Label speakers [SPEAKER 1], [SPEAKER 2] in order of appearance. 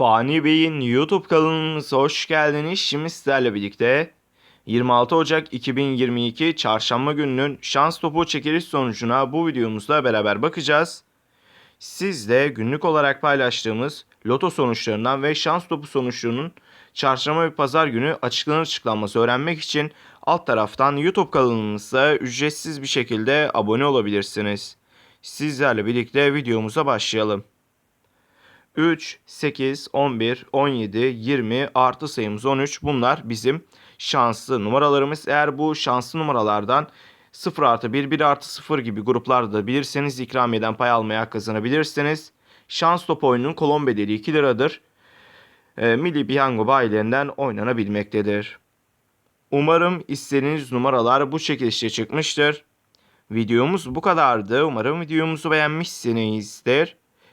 [SPEAKER 1] Fani Bey'in YouTube kanalımıza hoş geldiniz. Şimdi sizlerle birlikte 26 Ocak 2022 Çarşamba gününün şans topu çekiliş sonucuna bu videomuzda beraber bakacağız. Siz de günlük olarak paylaştığımız loto sonuçlarından ve şans topu sonuçlarının çarşamba ve pazar günü açıklanır açıklanması öğrenmek için alt taraftan YouTube kanalımıza ücretsiz bir şekilde abone olabilirsiniz. Sizlerle birlikte videomuza başlayalım. 3, 8, 11, 17, 20 artı sayımız 13. Bunlar bizim şanslı numaralarımız. Eğer bu şanslı numaralardan 0 artı 1, 1 artı 0 gibi gruplarda da bilirseniz ikramiyeden pay almaya kazanabilirsiniz. Şans topu oyunun kolon bedeli 2 liradır. E, Milli Piyango bayilerinden oynanabilmektedir. Umarım istediğiniz numaralar bu çekilişte çıkmıştır. Videomuz bu kadardı. Umarım videomuzu beğenmişsinizdir.